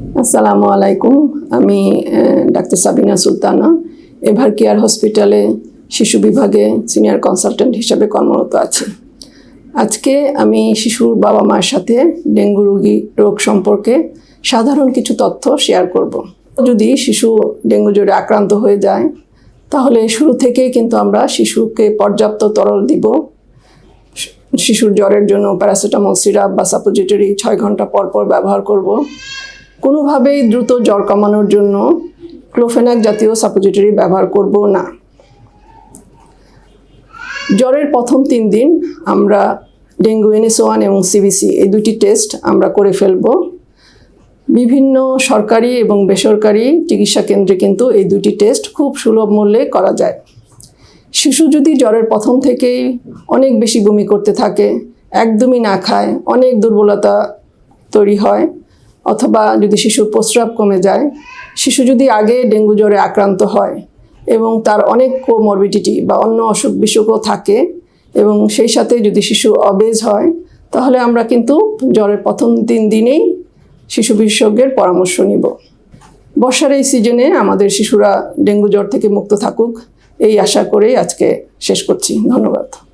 আসসালামু আলাইকুম। আমি doctor Sabina Sultana, Evercare হসপিটালে শিশু বিভাগে সিনিয়র কনসালটেন্ট হিসাবে কর্মরত আছি। আজকে আমি শিশুর বাবা মায়ের সাথে ডেঙ্গু রোগী রোগ সম্পর্কে সাধারণ কিছু তথ্য শেয়ার করব। যদি শিশু ডেঙ্গু জ্বরে আক্রান্ত হয়ে যায়, তাহলে শুরু থেকেই কিন্তু আমরা শিশুকে পর্যাপ্ত তরল দিব। শিশুর জ্বরের জন্য প্যারাসিটামল সিরাপ বা সাপোজিটরি ছয় ঘণ্টা পর পর ব্যবহার করব। কোনোভাবেই দ্রুত জ্বর কমানোর জন্য ক্লোফেনাক জাতীয় সাপোজিটরি ব্যবহার করব না। জ্বরের প্রথম তিন দিন আমরা ডেঙ্গু এনএস ওয়ান এবং সিবিসি এই দুটি টেস্ট আমরা করে ফেলব। বিভিন্ন সরকারি এবং বেসরকারি চিকিৎসা কেন্দ্রে কিন্তু এই দুটি টেস্ট খুব সুলভ মূল্যে করা যায়। শিশু যদি জ্বরের প্রথম থেকেই অনেক বেশি বমি করতে থাকে, একদমই না খায়, অনেক দুর্বলতা তৈরি হয় অথবা যদি শিশুর প্রস্রাব কমে যায়, শিশু যদি আগে ডেঙ্গু জ্বরে আক্রান্ত হয় এবং তার অনেক কোমরবিডিটি বা অন্য অসুখ বিসুখও থাকে এবং সেই সাথে যদি শিশু অবেজ হয়, তাহলে আমরা কিন্তু জ্বরের প্রথম তিন দিনেই শিশু বিশেষজ্ঞের পরামর্শ নিব। বর্ষার এই সিজনে আমাদের শিশুরা ডেঙ্গু জ্বর থেকে মুক্ত থাকুক, এই আশা করেই আজকে শেষ করছি। ধন্যবাদ।